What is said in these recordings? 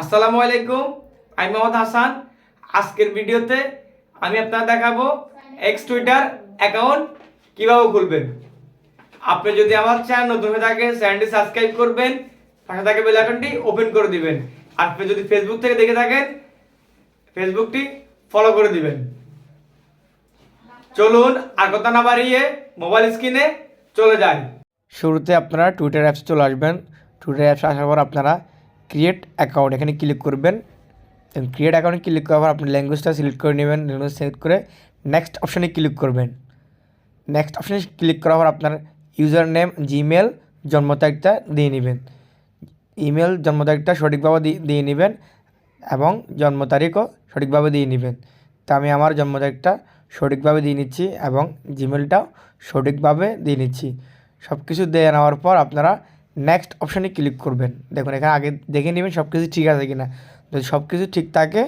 আসসালামু আলাইকুম, আমি মোহাম্মদ হাসান। আজকের ভিডিওতে আমি আপনার দেখাবো এক্স টুইটার অ্যাকাউন্ট কীভাবে খুলবেন। আপনি যদি আমার চ্যানেল নতুন হয়ে থাকে চ্যানেলটি সাবস্ক্রাইব করবেন, পাশে থাকে বেল আইকনটি ওপেন করে দিবেন। আপনি যদি ফেসবুক থেকে দেখে থাকেন ফেসবুকটি ফলো করে দিবেন। চলুন আর কথা না বাড়িয়ে মোবাইল স্ক্রিনে চলে যাই। শুরুতে আপনারা টুইটার অ্যাপস চলে আসবেন। টুইটার অ্যাপস আসার পর আপনারা ক্রিয়েট অ্যাকাউন্ট এখানে ক্লিক করবেন এবং ক্রিয়েট অ্যাকাউন্টে ক্লিক করার পর আপনি ল্যাঙ্গুয়েজটা সিলেক্ট করে নেবেন ল্যাঙ্গুয়েজ সিলেক্ট করে নেক্সট অপশানে ক্লিক করবেন। নেক্সট অপশানে ক্লিক করার পর আপনার ইউজার নেম জিমেল জন্ম তারিখটা দিয়ে নেবেন। ইমেল জন্ম তারিখটা সঠিকভাবে দিয়ে নেবেন এবং জন্ম তারিখও সঠিকভাবে দিয়ে নেবেন। তা আমি আমার জন্ম তারিখটা সঠিকভাবে দিয়ে নিচ্ছি এবং জিমেলটাও সঠিকভাবে দিয়ে নিচ্ছি। সব কিছু দিয়ে নেওয়ার পর আপনারা নেক্সট অপশানে ক্লিক করবেন। দেখুন, এখানে আগে দেখে নেবেন সব কিছু ঠিক আছে কি না যদি সব কিছু ঠিক থাকে,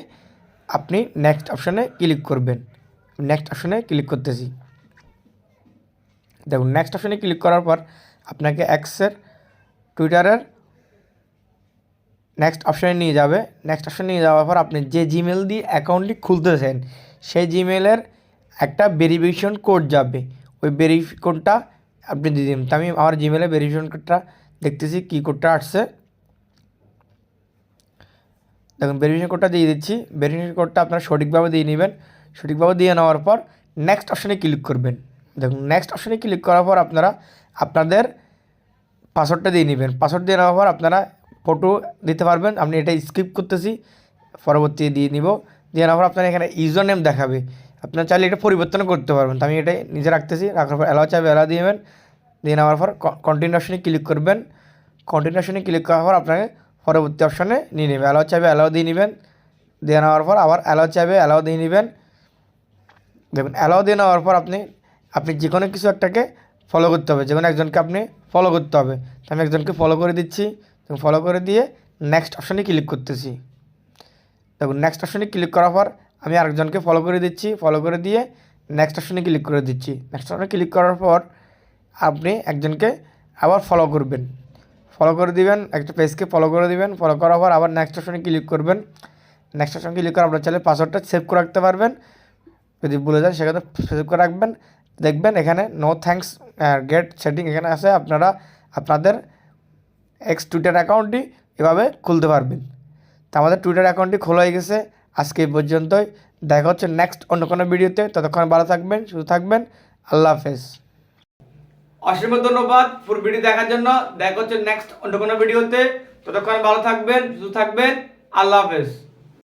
আপনি নেক্সট অপশানে ক্লিক করবেন। নেক্সট অপশানে ক্লিক করতেছি। দেখুন নেক্সট অপশানে ক্লিক করার পর আপনাকে এক্সের টুইটারের নেক্সট অপশানে নিয়ে যাবে। নেক্সট অপশানে নিয়ে যাওয়ার পর আপনি যে জিমেল দিয়ে অ্যাকাউন্টটি খুলতেছেন, সেই জিমেলের একটা ভেরিফিকেশন কোড যাবে। ওই ভেরিফি কোডটা আপনি দিয়ে দিন। তো আমি আমার জিমেলে ভেরিফিকেশন কোডটা দেখতেছি কী কোডটা আসছে। দেখুন ভেরিফিকেশন কোডটা দিয়ে দিচ্ছি। ভেরিফিকেশন কোডটা আপনারা সঠিকভাবে দিয়ে নেবেন। সঠিকভাবে দিয়ে নেওয়ার পর নেক্সট অপশানে ক্লিক করবেন। দেখুন নেক্সট অপশানে ক্লিক করার পর আপনারা আপনাদের পাসওয়ার্ডটা দিয়ে নেবেন। পাসওয়ার্ড দিয়ে নেওয়ার পর আপনারা ফটো দিতে পারবেন। আপনি এটা স্কিপ করতেছি পরবর্তী দিয়ে নিব। দিয়ে নেওয়ার পর আপনার এখানে ইউজার নেম দেখাবে। আপনার চাইলে এটা পরিবর্তন করতে পারবেন। তো আমি এটা নিজে রাখতেছি, রাখার পর অ্যালাও চাইবে অ্যালাও দিবেন দিয়ে নেওয়ার পর কন্টিনিউ অপশনে ক্লিক করবেন। কন্টিনিউ অপশনে ক্লিক করার পর আপনাকে পরবর্তী অপশনে নিয়ে নেবে। অ্যালাও চাইবে অ্যালাও দিয়ে নেবেন। দিয়ে নেওয়ার পর আবার অ্যালাও চাইবে অ্যালাও দিয়ে নেবেন। দেখুন অ্যালাও দিয়ে নেওয়ার পর আপনি আপনি যে কোনো কিছু একটাকে ফলো করতে হবে। যে কোনো একজনকে আপনি ফলো করতে হবে। আমি একজনকে ফলো করে দিচ্ছি। ফলো করে দিয়ে নেক্সট অপশানে ক্লিক করতেছি। দেখুন নেক্সট অপশানে ক্লিক করার পর আমি আরেকজনকে ফলো করে দিচ্ছি। ফলো করে দিয়ে নেক্সট অপশানে ক্লিক করে দিচ্ছি। নেক্সট অপশানে ক্লিক করার পর আপনি একজনকে আবার ফলো করবেন। ফলো করে দিবেন, একটা পেজকে ফলো করে দিবেন ফলো করার পর আবার নেক্সট অপশানে ক্লিক করবেন। নেক্সট অপশানে ক্লিক করে আপনার চাইলে পাসওয়ার্ডটা সেভ করে রাখতে পারবেন। যদি ভুলে যান সেক্ষেত্রে সেভ করে রাখবেন। দেখবেন এখানে নো থ্যাঙ্কস গেট সেটিং এখানে আছে। আপনারা আপনাদের এক্স টুইটার অ্যাকাউন্টটি এভাবে খুলতে পারবেন। তো আমাদের টুইটার অ্যাকাউন্টটি খোলা হয়ে গেছে। আজকে এই পর্যন্তই। দেখা হচ্ছে নেক্সট অন্য কোনো ভিডিওতে ততক্ষণ ভালো থাকবেন, সুস্থ থাকবেন। আল্লাহ হাফেজ। অসংখ্য ধন্যবাদ পুরো ভিডিও দেখার জন্য। দেখা হচ্ছে নেক্সট অন্য কোনো ভিডিওতে ততক্ষণ ভালো থাকবেন, সুস্থ থাকবেন। আল্লাহ হাফেজ।